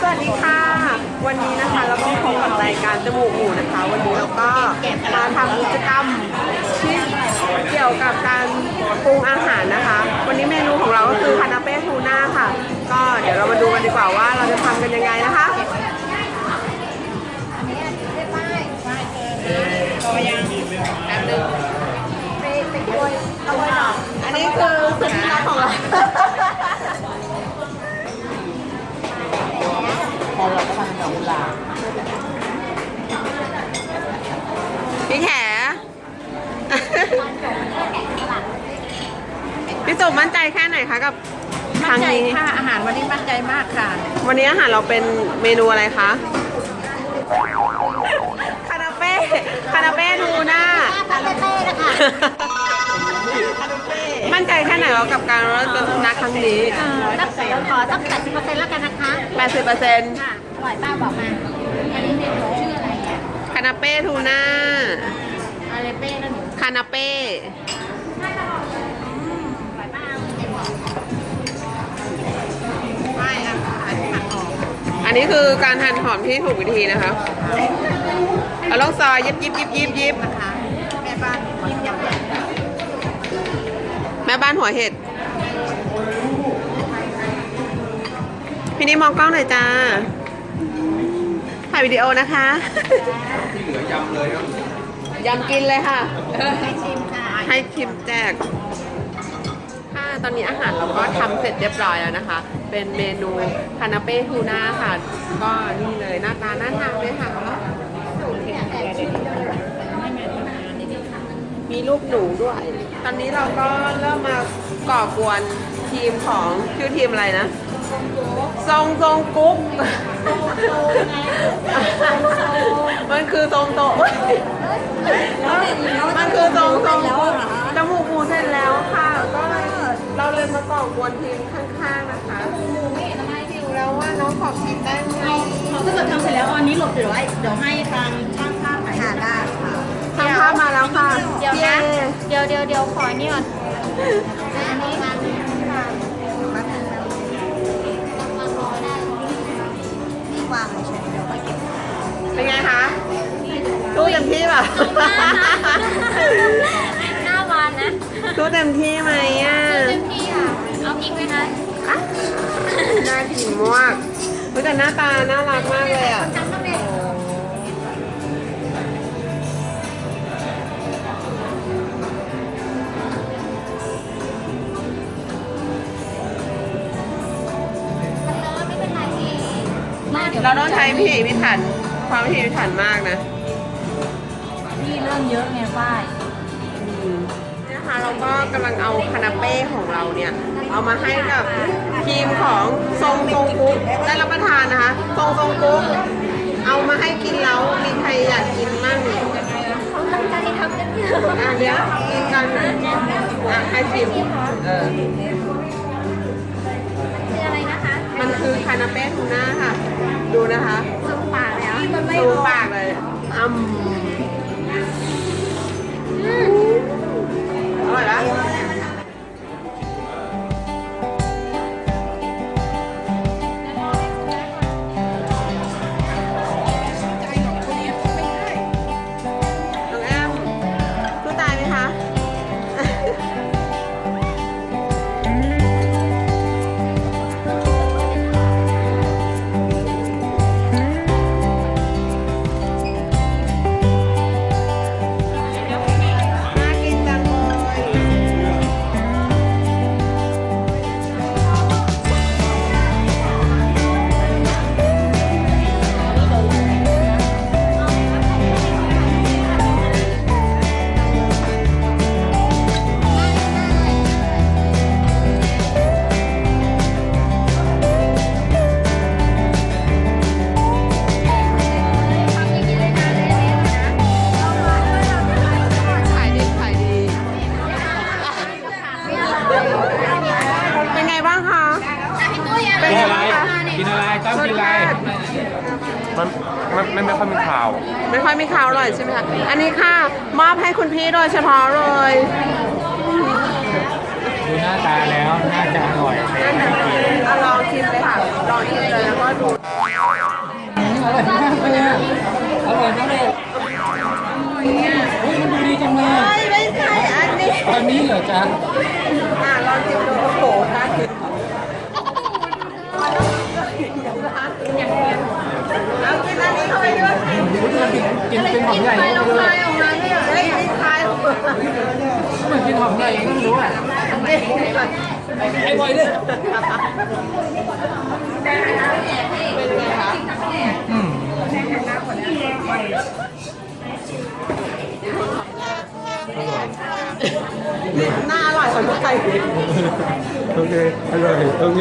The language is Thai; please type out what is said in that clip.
สวัสดีค่ะ วันนี้นะคะเราก็พบกับรายการจมูกหมูนะคะ วันนี้เราก็มาทำกิจกรรมที่เกี่ยวกับการปรุงอาหารนะคะ วันนี้เมนูของเราก็คือคานาเป้ทูน่าค่ะ ก็เดี๋ยวเรามาดูกันดีกว่าว่าเราจะทำกันยังไงนะคะ พอเราก็ทำดอกกุหลาบพี่แขพี่จุ๋มมั่นใจแค่ไหนคะกับครั้งใจนี้ ค่ะอาหารวันนี้มั่นใจมากค่ะ วันนี้อาหารเราเป็นเมนูอะไรคะคานาเป้คานาเป้ทูน่า คาเฟ่นะคะมั่นใจ แค่ไหนเรากับการเราจะชนะครั้งนี้สักเดี๋ยวขอสักแปดสิบเปอร์เซ็นต์แล้วกันนะคะ80%เปอร์เซ็นต์ค่ะอร่อยป้าบอกมาอันนี้เมนูชื่ออะไรอะคานาเป้ทูน่าอะไรเป้นั่นหนูคานาเป้อร่อยป้าเดี๋ยวบอกไม่อาหารผักหอมอันนี้คือการหั่นหอมที่ถูกวิธีนะคะเราต้องซอยยิบยิบยิบยิบยิบนะคะแม่บ้านยิ้มยับยั้ง แม่บ้านหัวเห็ด พี่นี่มองกล้องหน่อยจ้า ถ่ายวิดีโอนะคะยำกินเลยค่ะ ให้ชิมค่ะให้ชิมแจก ค่ะ ตอนนี้อาหารเราก็ทำเสร็จเรียบร้อยแล้วนะคะ เป็นเมนูคานาเป้ทูน่าค่ะ ก็นี่เลยหน้าตาน่าทานเลยค่ะมีลูกหนูด้วย ตอนนี้เราก็เริ่มมาก่อกวนทีมของชื่อทีมอะไรนะทรงทรงกุ๊กมันคือทรงโตะมันคือทรงทรงกุ๊กจมูกหมูเสร็จแล้วค่ะ ก็เลยเราเลยมาก่อกวนทีมข้างๆนะคะหิวแล้วว่าน้องขอกินได้ไหมถ้าเกิดทำเสร็จแล้วอันนี้หลบเดี๋ยวให้เดี๋ยวให้ทางช่างภาพถ่ายค่ะได้ค่ะทำภาพมาแล้วค่ะเดี๋ยวนะ เดี๋ยวเดี๋ยวเดี๋ยวขอนี่ก่อนอันนี้นี่วางเฉยเดี๋ยวค่อยเก็บเป็นไงคะสู้เต็มที่ป่ะหน้าบานนะสู้เต็มที่ไหมอะเต็มที่ค่ะเอาพริกไหมคะน่ากินมากเฮ้ยแต่หน้าตาน่ารักมาก เดี๋ยวเราต้องใช้พิถีพิถัน ความพิถีพิถันมากนะพี่เรื่องเยอะไงฝ้ายนะคะเราก็กำลังเอาคานาเป้ของเราเนี่ย เอามาให้กับทีมของทรงทรงกุ๊กได้รับประทานนะคะทรงทรงกุ๊กเอามาให้กินแล้วมีใครอยากกินมั่งเขาตั้งใจทำกันเยอะอะเดี๋ยวกินกันอะให้ชิมเออ คืออะไรนะคะ มันคือคานาเป้ทูน่าค่ะ ดูนะคะ ซูมปากแล้วมันไม่ดูรู้ปากเลยอืม สกินไรมันไม่ไม่ค่อยมีข่าว ไม่ค่อยมีข่าวอร่อยใช่ไหมคะ อันนี้ค่ะ มอบให้คุณพี่โดยเฉพาะเลยดูหน้าตาแล้วน่าจะอร่อยอร่ะอาลองชิมเลยค่ะ ลองชิมเลยแล้วก็ดูอร่อยมากเลย กินเป็นหอมใหญ่ก็ไม่รู้คลายออกมาไม่เหรอเฮ้ยนี่คลายออกมาเหมือนกินหอมใหญ่ก็ไม่รู้อะไอ้บอยเลยเป็นไงคะอืมนี่น่าอร่อยกว่าไทยโอเค อร่อย โอเค